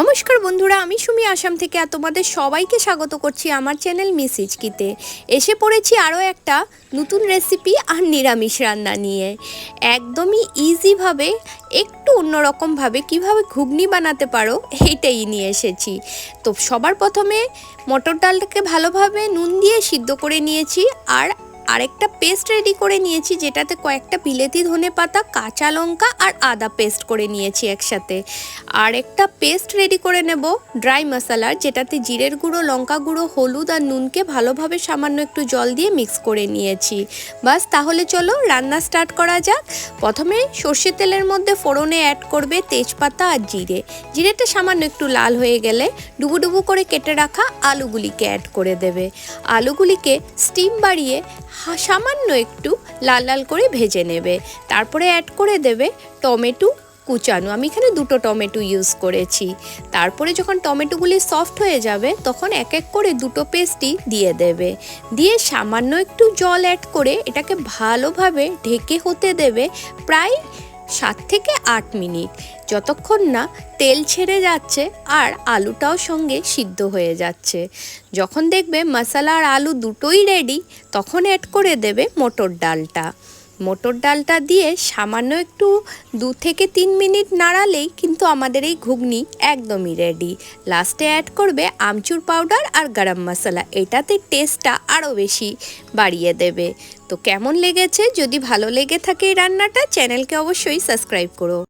নমস্কার বন্ধুরা, আমি সুমি আসাম থেকে আর তোমাদের সবাইকে স্বাগত করছি আমার চ্যানেল মিস ইচকিতে। এসে পড়েছি আরও একটা নতুন রেসিপি আর নিরামিষ রান্না নিয়ে। একদমই ইজিভাবে একটু অন্যরকমভাবে কীভাবে ঘুগনি বানাতে পারো, এইটাই নিয়ে এসেছি। তো সবার প্রথমে মটর ডালটাকে ভালোভাবে নুন দিয়ে সিদ্ধ করে নিয়েছি আর আরেকটা পেস্ট রেডি করে নিয়েছি, যেটাতে কয়েকটা বিলেতি ধনে পাতা কাঁচা লঙ্কা আর আদা পেস্ট করে নিয়েছি একসাথে। আর একটা পেস্ট রেডি করে নেব ড্রাই মশলার যেটাতে জিরের গুঁড়ো, লঙ্কা গুঁড়ো, হলুদ আর নুনকে ভালোভাবে সামান্য একটু জল দিয়ে মিক্স করে নিয়েছি। বাস, তাহলে চলো রান্না স্টার্ট করা যাক। প্রথমে সর্ষে তেলের মধ্যে ফোড়নে অ্যাড করবে তেজপাতা আর জিরে। জিরেটা সামান্য একটু লাল হয়ে গেলে ডুবু ডুবু করে কেটে রাখা আলুগুলিকে অ্যাড করে দেবে। আলুগুলিকে স্টিম বাড়িয়ে সামান্য একটু লাল লাল করে ভেজে নেবে। তারপরে অ্যাড করে দেবে টমেটো কুচানো। আমি এখানে দুটো টমেটো ইউজ করেছি। তারপরে যখন টমেটোগুলি সফট হয়ে যাবে, তখন এক এক করে দুটো পেস্টই দিয়ে দেবে। দিয়ে সামান্য একটু জল অ্যাড করে এটাকে ভালোভাবে ঢেকে হতে দেবে প্রায় সাত থেকে আট মিনিট। যতক্ষণ না তেল ছেড়ে যাচ্ছে আর আলুটাও সঙ্গে সিদ্ধ হয়ে যাচ্ছে। যখন দেখবে মশলা আর আলু দুটোই রেডি তখন অ্যাড করে দেবে মোটর ডালটা। মটর ডালটা দিয়ে সামান্য একটু দু থেকে তিন মিনিট নাড়ালেই কিন্তু আমাদের এই ঘুগনি একদমই রেডি লাস্টে অ্যাড করবে আমচুর পাউডার আর গরম মশলা। এটাতে টেস্টটা আরও বেশি বাড়িয়ে দেবে। তো কেমন লেগেছে? যদি ভালো লেগে থাকে এই রান্নাটা চ্যানেলকে অবশ্যই সাবস্ক্রাইব করো।